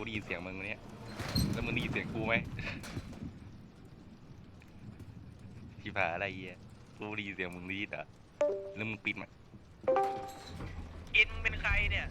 กูได้ยินเสียงมึงเนี่ยแล้วมึงได้ยินเสียงกูไหมที่ผ่าอะไรเหี้ยกูได้ยินเสียงมึงได้ยินเหรอแล้วมึงปิดไหมกินเป็นใครเนี่ย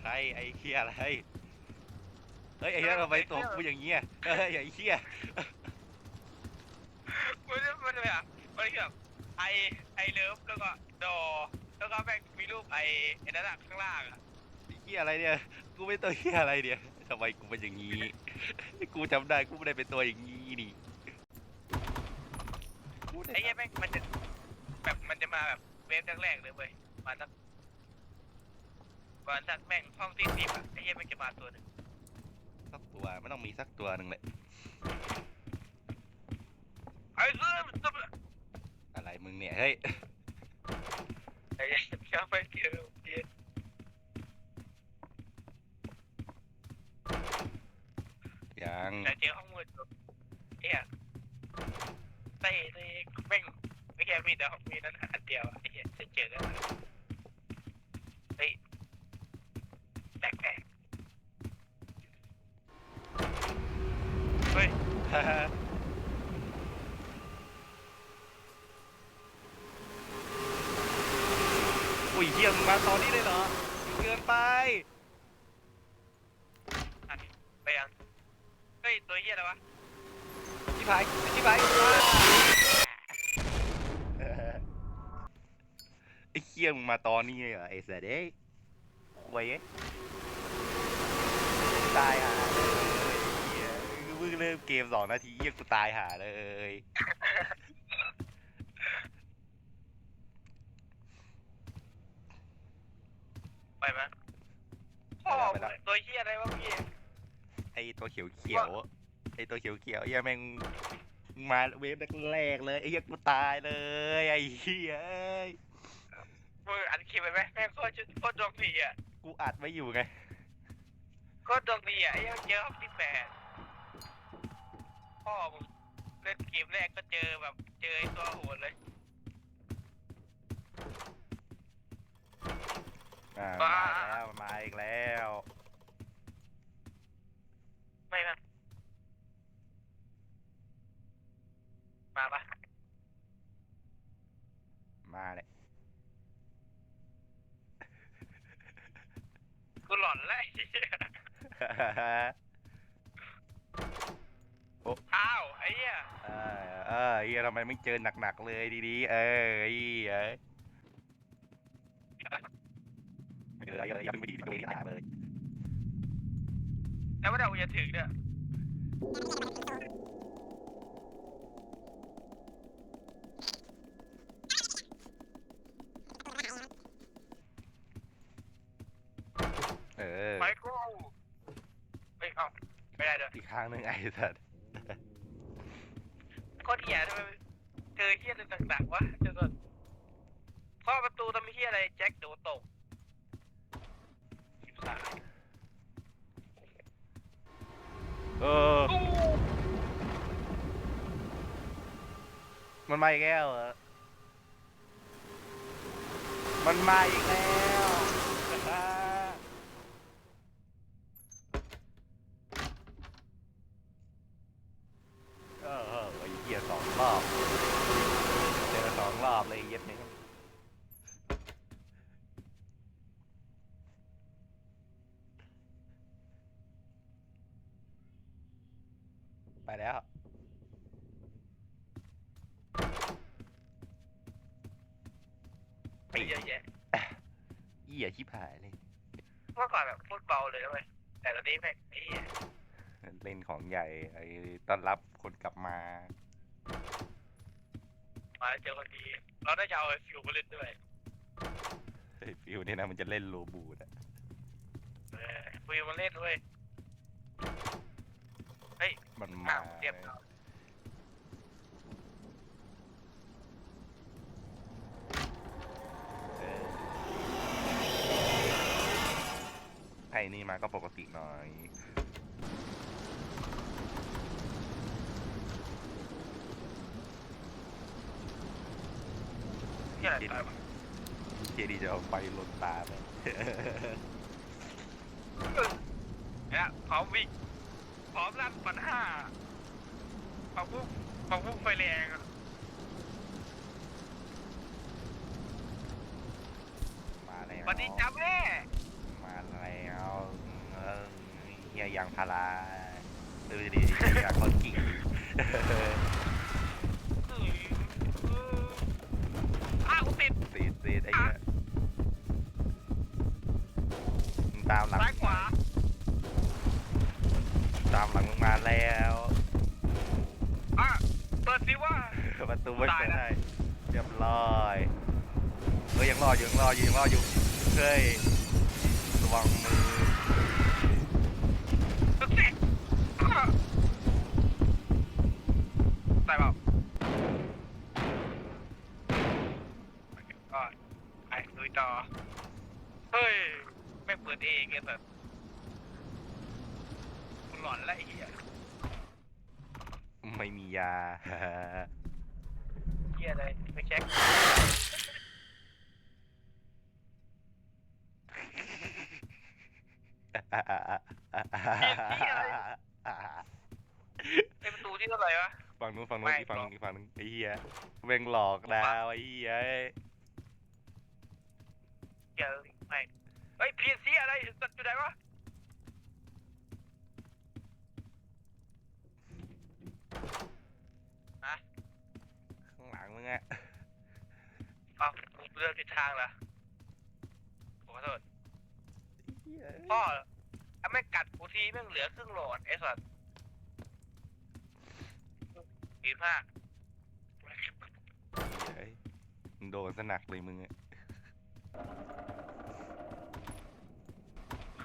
ใครไอ้เหี้ยอะไร เฮ้ยไอ้เหี้ยทำไมตกกูอย่างเงี้ยเฮ้ยไอ้เหี้ยมันจะมันจะแบบมันคือแบบไอไอเลิฟแล้วก็ดอแล้วก็แม่งมีรูปไอไอ้นั่นอะข้างล่างอะไอ้เหี้ยอะไรเนี่ย กูเป็นตัวเหี้ยอะไรเนี่ย ทำไมกูเป็นอย่างงี้ กูจำได้กูไม่ได้เป็นตัวอย่างงี้นี่กูด้ไอ้เหี้ยแม่งมันจะแบบมันจะมาแบบเวฟแรกๆเลยเว้ยมาสักก่อนสักแม่งห้องที่สิบอะไอ้เหี้ยแม่งจะมาตัวหนึ่งสักตัวมันต้องมีสักตัวหนึ่งแหละไอ้เสื้อตัวอะไรมึงเนี่ยเฮ้ยไอ้เหี้ยชอบไปเจอเหี้ ยังแต่เจอห้องมืดเหี้ยเต้เต้แม่งไม่แค่มีแต่ห้องมีนั่นอันเดียวไอ้เหี้ยจะเจอกันเฮ้ยแปลกๆเฮ้ยอุ้ยเฮียมงมาตอนนี้เลยเหรอเกินไป อันไปยังเฮ้ย ตัวเหี้ยอะไรวะชิบหายชิบหายไอ้เฮียมึงมาตอนนี้เลยเหรอไอ้เสยเด้ยไว้ยตายห่าเลยเหี้ยมึงเริ่มเกมสองนาทีเฮียกูตายห่าเลยไปไหมพ่อมึงตัวเหี้ยอะไรวะพี่ไอ้ตัวเขียวเขียวๆ ไอ้ตัวเขียวเขียวๆเฮียแม่งมาเวฟแรกๆเลยไอ้เฮียกูตายเลยไอ้เฮียเอ้ยมึงอัดคลิปไปไหมแม่งโคตรชุดโคตรดวงดีอะกูอัดไว้อยู่ไงโคตรดวงดีอะไอ้ยังเจอห้องที่แปดพ่อมึงเล่นเกมแรกก็เจอแบบเจอไอ้ตัวโหดเลยอ่าบ้ามาแล้วมาอีกแล้ว ไม่มา มาปะมาเลยกูหลอนแล้วไอ้เหี้ยอ้าวไอ้เหี้ยเออเออเฮียทำไมไม่เจอหนักๆเลยดีๆ เออไอ้เหี้ยไม่เป็นไรเลยยังไม่ดีตรงนี้ตายเลยแล้วว่าเราจะถึงเนี่ยเอ อไปกูเฮ้ยเอ้าไม่ได้เด้ออีกครั้งหนึ่งไอ้สัตว์โคตรเหี้ยทำไมเจอเหี้ยอะไรต่างๆวะเจอก่อนข้อประตูทำเหี้ยอะไรแจ็คโดนตกสิบสามเออ มันมาอีกแล้วเหรอมันมาอีกแล้วเออเออไอ้เหี้ยสองรอบเจอสองรอบเลยไอ้เย็ดเนี่ย ไปแล้ว ไปเยอะแยะเหี้ยชิบหายเลย เมื่อก่อนแบบพูดเบาเลยนะเว้ยแต่ตอนนี้แม่งไอ้เหี้ยเล่นของใหญ่ไอ้ต้อนรับคนกลับมา มาแล้วเจอคนดีเราได้จะเอาไอ้ฟิวมาเล่นด้วยไอ้ฟิวเนี่ยนะมันจะเล่นโลบูดอะเออฟิวมาเล่นด้วย เฮ้ยมันอ้ามาวเรียบร้อยเออไอ้นี่มาก็ปกติหน่อยเหี้ยอะไรตายวะเคดีจะเอาไฟลนตาไป เนี่ยอมวิ่งพร้ อมลั่นปันห้าพร้อมพุ่งพร้อมพุ่งไฟแรงอะมาแล้วสวัสดีจ้าแม่มาแล้วเออเฮียยางพาราดูดิยางคนกิ่งอ้าวติด ตีดตีดไอ้เหี้ยมึงตามหลัง ซ้าย แล้วอะเปิดสิว่า ประตูไม่ตายเปิดแล้วได้เรียบร้อยเฮ้ยยังรออยู่ยังรออยู่ยังรออยู่เฮ้ยระวังมือ ตึกเสกอะตายเปล่าก็ไปลุยต่อ เฮ้ย ไม่เปิดเองไงแต่หลอนแล้วไอ้เหี้ย ไม่มี ยาเหี้ยอะไรไปเช็คไอ้ประตูที่เท่าไหร่วะ ฝั่งนู้นฝั่งนู้นไม่อีกฝั่งหรนึอกงอีกฝั่งนึงไอ้เหี้ยแม่งหลอกดาวไอ้เหี้ยเหี้ยไม่เฮ้ยพีซีอะไรสัตว์อยู่ไหนวะ ข้างหลัง มึงอะอ้าวกูเดินผิดทางเหรอขอโทษเหี้ยพ่อถ้าไม่กัดกูทีแม่งเหลือครึ่งโหลดไอ้สัตว์ดีมากเฮ้ยมึงโดนสนักเลยมึงอะ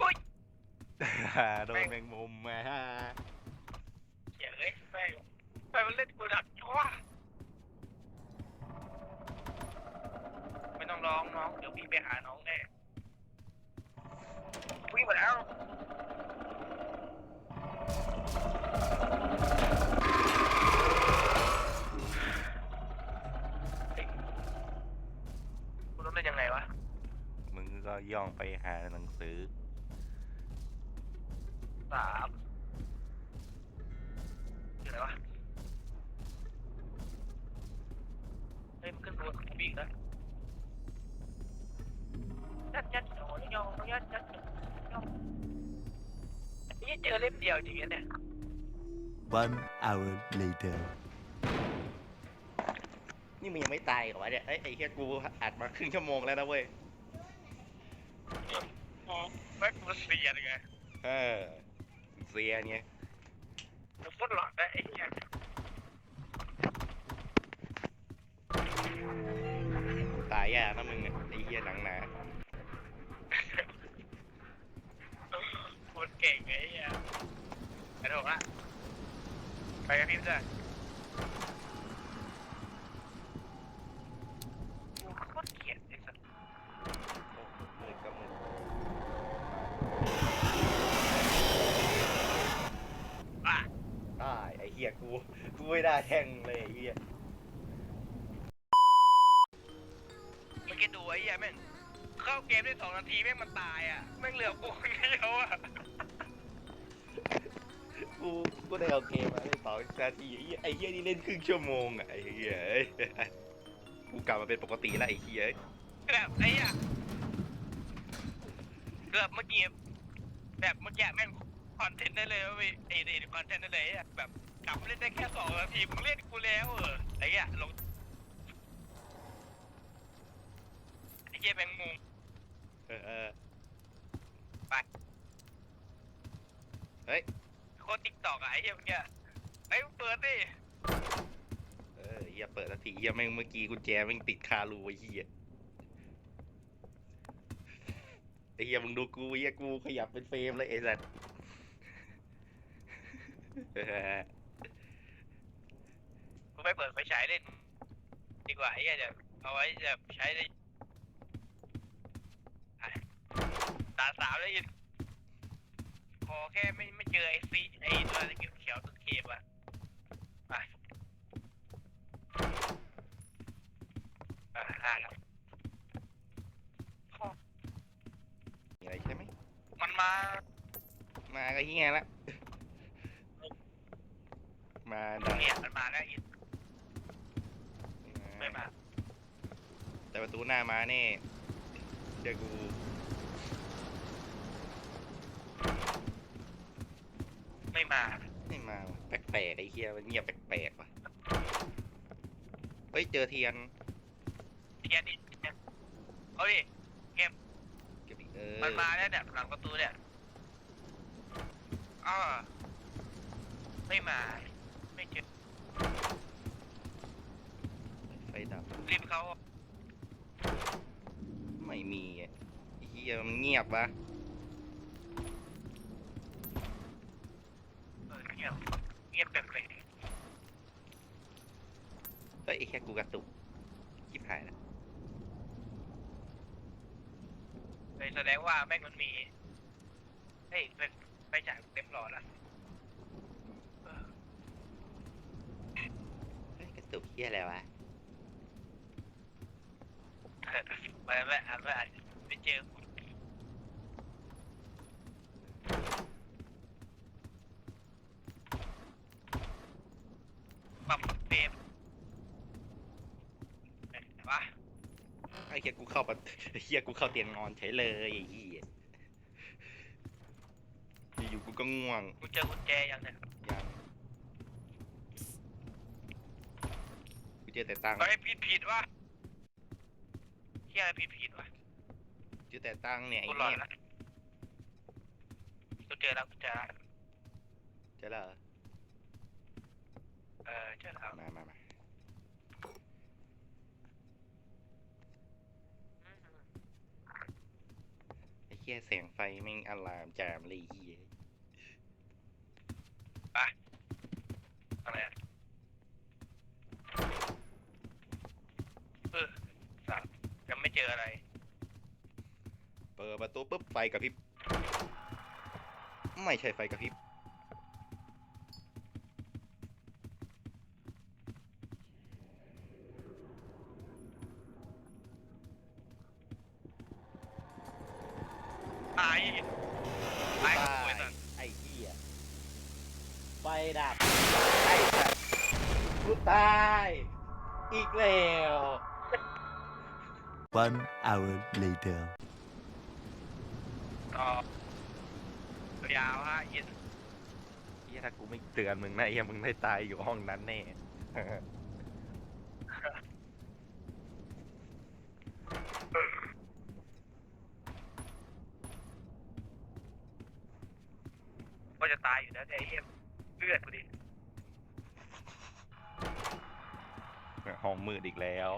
อุ้ยโดนแมงมุมมาเหี้ยเอ้ยแม่งไปมันเล่นกูดักจังวะ ไม่ต้องร้องน้องเดี๋ยวพี่ไปหาน้องแน่วิ่งมาแล้วกูต้องเล่นยังไงวะมึงก็ย่องไปหาหนังสือสามอยู่ไหนวะเฮ้ยมันขึ้นบนวิ่งแล้ว ยัดยัดโอ้ยยองยัดยัดยองนี่เจอเล่มเดียวจริงๆเนี่ย One hour later. นี่มึงยังไม่ตายเหรอวะเนี่ยไอ้ยไอ้เหี้ยกูอัดมาครึ่งชั่วโมงแล้วนะเว้ยไม่กูเสียเลยไงเออ เสียเนี่ยกูฟุตหลอดได้ไอ้เหี้ยตายยากนะมึงอะไอ้เหี้ยหนังหนา กูเก่งไอ้เหี้ยไปถูกละไปกับพี่เจ้ะกูโคตรเกลียดไอ้สัสมืดก็มือะตายไอ้เหี้ยกู กูไม่ได้แทงเลยไอ้เหี้ย เข้าเกมได้สองนาทีแม่งมันตายอะแม่งเหลือกูคนเดียวอะกูกูได้เอาเกมมาได้สองนาทีไอ้เหี้ยไอ้เหี้ยนี่เล่นครึ่งชั่วโมงอะไอ้เหี้ยเอ้ยกูกลับมาเป็นปกติแล้วไอ้เหี้ยเอ้ยแบบไอ้เหี้ยเกือบเมื่อกี้แบบเมื่อกี้แม่งคอนเทนต์ได้เลยว่าไอ้ไอ้คอนเทนต์ได้เลยอะแบบกลับมาเล่นได้แค่สองนาทีมึงเล่นกูแล้วเออไอ้เหี้ยลงไอ้เหี้ยแมงมุม เออเออโคตรติ๊กตอกอะไอ้เหี้ยเมื่อกี้ไอ้ยมึงเปิดดิเออเหี้ยเปิดนาทีเหี้ยแม่งเมื่อกี้กุญแจแม่งติดคารูไอ้เหี้ยไอ้เหี้ยมึงดูกูไอ้เหี้ยกูขยับเป็นเฟรมเลยไอ้สัสเออกูไปเปิดไฟฉายเล่นดีกว่าไอ้เหี้ยเดี๋ยวเอาไว้แบบใช้ได้อะตาสาว ได้ยินขอแค่ไม่ไม่เจอไอ้ฟีไอ้ตัวอะไรเขียวๆต้นเคมอะไปอะอะครับมีอะไรใช่ไหม มันมามมาก็เฮียละ มาได้เนี่ยมันมาแล้วอีกไม่มา แต่ประตูหน้ามาแน่เดี๋ยวกู ไม่มา ไม่มาว่ะแปลกๆไอ้เฮียมันเงียบแปลกๆว่ะเฮ้ยเจอเทียนเทียนอีกเอาดิ เก็บอีกเออมันมาแล้วเนี่ยหลังประตูเนี่ยอ้อไม่มา ไม่เจอไฟดับรีบเขาไม่มีอะไอ้เฮียมันเงียบวะ เออเงียบเงียบแบบเลย เฮ้ยไอ้แค่กูกระตุกชิบหายละเลยแสดงว่าแม่งมันมี เฮ้ยไปไปจ่ายเต็มหลอดละเออเฮ้ยกระตุกเฮียอะไรวะไปไปอ่านไปอ่านไปเจอปรับเปรมเห็นปะ ไอ้เฮียกูเข้าปะไอ้เฮียกูเข้าเตียงนอนเฉยเลยไอ้เฮียอยู่ๆกูก็ง่วงกูเจอกุญแจยังเนี่ยยังกูเจอแต่ตังค์เฮ้ยผิดผิดวะเฮียอะไรผิดผิดวะเจอแต่ตังค์เนี่ยไอ้กูหลอเนี่นยละกูเจอแล้วกูเจอแล้วเจอแล้วเหรอเออเจอแล้วมามามาไอ้เฮียแสงไฟแม่งอลามจามเลยไอ้เฮียอะไรอะเออสัตว์ยังไม่เจออะไร เปิดประตูปุ๊บไฟกระพริบ ไม่ใช่ไฟกระพริบ ไฟดับไอ้สัตว์กูตาย อีกแล้ว One hour later. ต่อยาวฮะยินเหี้ยถ้ากูไม่เตือนมึงนะไอ้เหี้ยมึงได้ตายอยู่ห้องนั้นแน่ ก็จะตายอยู่แล้วแต่ไอ้เหี้ย ห้องมืดอีกแล้ว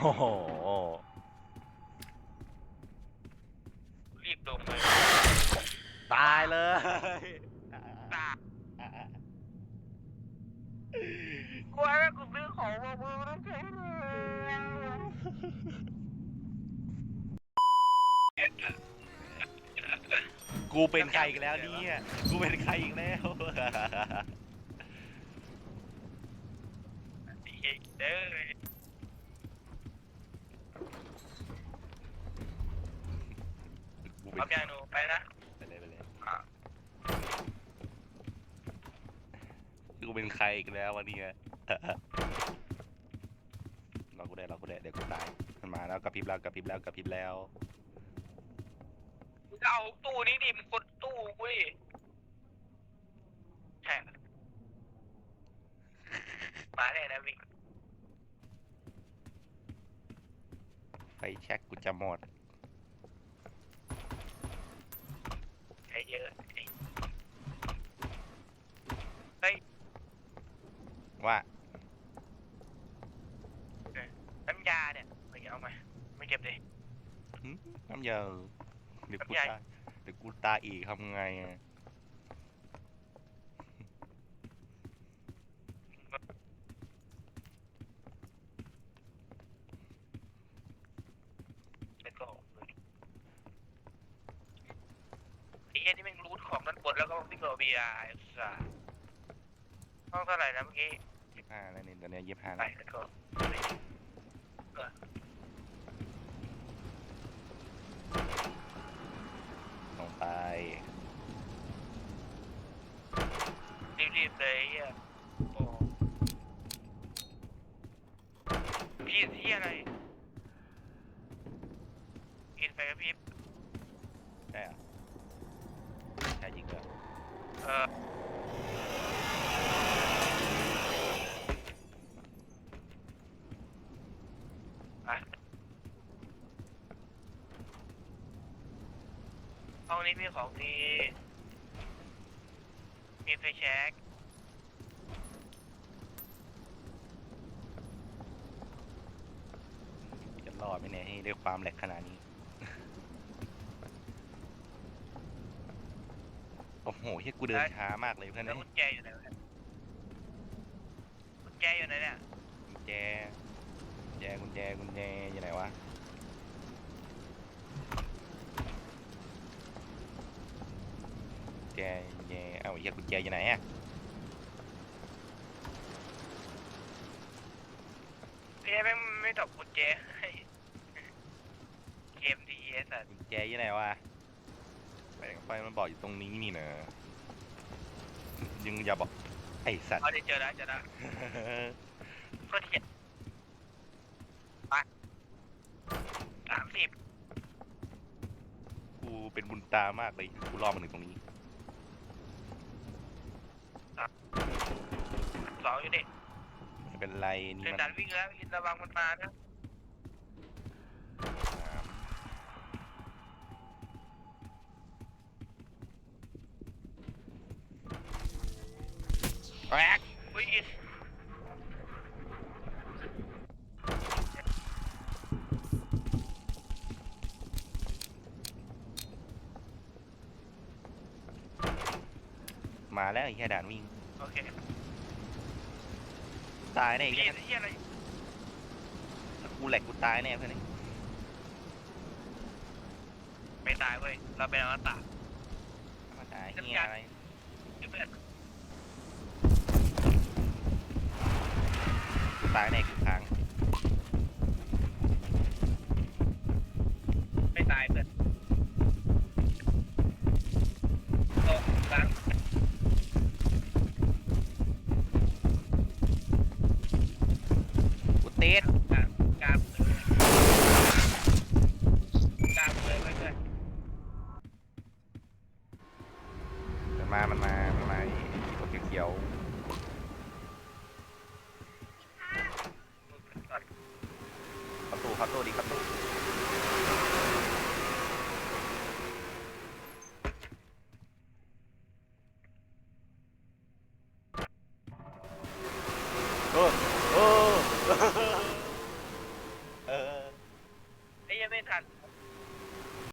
โอ้โห รีบลงเลยตายเลยกูว่ากูซื้อของมามึงต้องใช้เลยกูเป็นใครอีกแล้วเนี่ย กูเป็นใครอีกแล้ว ไอ้ เหี้ยเด้อกูเอาเป็นอย่างหนูไปนะไปเลยไปเลยอะกูเป็นใครอีกแล้ววันนี้รอกูได้รอกูได้เดี๋ยวกูตายมันมาแล้วกระพริบแล้วกระพริบแล้วกระพริบแล้ว มึงเอาตู้นี้ดิมึงกดตู้กูดิใช่มาแน่นะวิ่ง ไฟแช็กกูจะหมด ใช้เยอะไอ้ ว่าน้ำยาเนี่ยไม่เอามา ไม่เก็บเลยหึน้ำยาเดี๋ยวกูน้ำยา ตายเดี๋ยวกูตายอีกทำไงอะแล้วก็ไอ้เหี้ยนี่แม่งรูทของด้านบนแล้วก็วิ่งโรเบียไอ้สัส ห้องเท่าไหร่นะเมื่อกี้ยี่ห้าแล้วนี่ตอนนี้ยี่ห้าไปแล้วลงไป รีบๆเลยอ้เฮียพี่เฮียอะไรกินไปกับพี่ได้เหอะใช่จริงเหรอเออ ห้องนี้มีของดีมีไฟแช็กจะรอดไหมเนี่ยให้ด้วยความแหลกขนาดนี้ โอ้โหเฮียกูเดินช้ามากเลยเพื่อนแล้วเอ้กุยญแจอยู่ไหนวะเนี่ยกุญแจอยู่ไหนเนี่ยกุญแจกุญแจกุญแจกุญแจอยู่ไหนวะกุญแจกุญแจ เอ้าเฮียกุญแจอยู่ไหนอะพี่แม่งไม่ตอบกุญแจให้เกมดีเอสอะกุญแจอยู่ไหนวะไปไปมันบอกอยู่ตรงนี้นี่นะยังอย่าบอกไอสัตว์ เอาได้เจอแล้วเจอแล้วก็เทียบไปสามสิบกูเป็นบุญตามากเลยกูรอมาถึงตรงนี้ สองอยู่ดิไม่เป็นไรนี่เดินมันดันวิ่งแล้วอินระวังมันมานะสามแอ๊ก อุ้ยอิน มา แล้วไอ้แค่ด่านวิ่ง โอเคตายแน่ไอ้พี่แค่เฮียอะไรกูแหลกกูตายแน่เพื่อนไอ้ไม่ตายเว้ยเราเป็นอมตะมาตายเฮียอะไรเพื่อนกูตายแน่กูค้าง